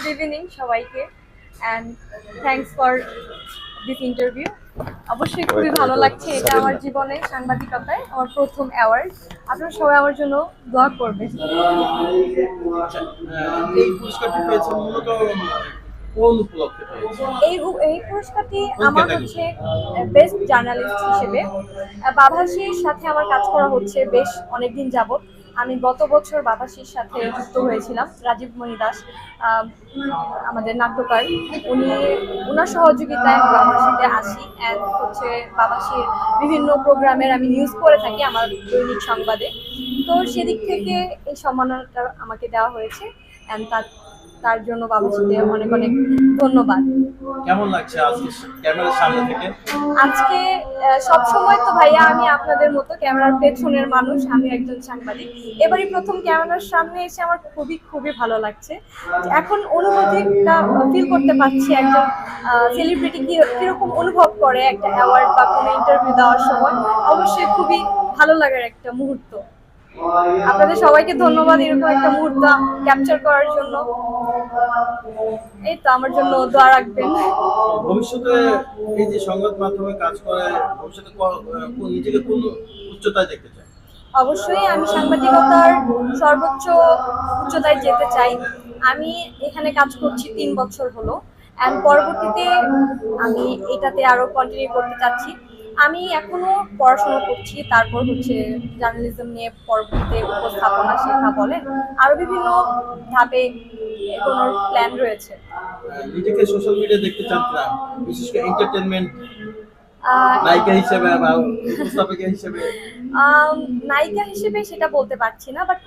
Good evening সবাইকে and thanks for this interview অবশ্যই খুবই ভালো লাগছে এটা আমার জীবনে সাংবাদিকতায় আমার প্রথম অ্যাওয়ার্ড আপনারা সবাই আমার জন্য দোয়া করবে আচ্ছা, এই পুরস্কারটি পেয়েছেন মূলত এই এই পুরস্কারটি আমার হচ্ছে বেস্ট জার্নালিস্ট হিসেবে। বাভাসির সাথে আমার কাজ করা হচ্ছে বেশ অনেকদিন যাবত আমি গত বছর বাবাসির সাথে যুক্ত হয়েছিলাম রাজীব মণি দাস আমাদের নাট্যকার। উনি ওনার সহযোগিতায় আমি বাবাসিতে আসি অ্যান্ড হচ্ছে বাবাসির বিভিন্ন প্রোগ্রামের আমি নিউজ করে থাকি আমার দৈনিক সংবাদে। তো সেদিক থেকে এই সম্মাননাটা আমাকে দেওয়া হয়েছে অ্যান্ড তার তার জন্য বাবাসিতে অনেক অনেক ধন্যবাদ। কেমন লাগছে আজকে ক্যামেরার সামনে থেকে? আজকে সব সময় তো ভাইয়া আমি আপনাদের মতো ক্যামেরার পেছনের মানুষ, আমি একজন সাংবাদিক। এবারই প্রথম ক্যামেরার সামনে এসে আমার খুবই খুবই ভালো লাগছে। এখন অনুভূতিটা ফিল করতে পারছি একজন সেলিব্রিটি কি, কীরকম অনুভব করে একটা অ্যাওয়ার্ড বা কোনো ইন্টারভিউ দেওয়ার সময়। অবশ্যই খুবই ভালো লাগার একটা মুহূর্ত। আপনাদের সবাইকে ধন্যবাদ এরকম একটা মুহূর্ত ক্যাপচার করার জন্য। এই তো আমার জন্য দোয়া রাখবেন। ভবিষ্যতে এই যে সংবাদ মাধ্যমে কাজ করে ভবিষ্যতে কোন- নিজেকে কোন উচ্চতায় দেখতে অবশ্যই আমি সাংবাদিকতার সর্বোচ্চ উচ্চতায় যেতে চাই। আমি এখানে কাজ করছি তিন বছর হলো। অ্যান্ড পরবর্তীতে আমি এটাতে আরও কন্টিনিউ করতে চাচ্ছি। আমি এখনও পড়াশোনা করছি তারপর হচ্ছে জার্নালিজম নিয়ে পরবর্তীতে উপস্থাপনা শেখা বলেন আরও বিভিন্ন ধাপে এগোনোর প্ল্যান রয়েছে। নিজেকে সোশ্যাল মিডিয়া দেখতে চান না বিশেষ করে এন্টারটেনমেন্ট নায়িকা হিসেবে বা উপস্থাপিকা হিসেবে। নায়িকা হিসেবে সেটা বলতে পারছি না বাট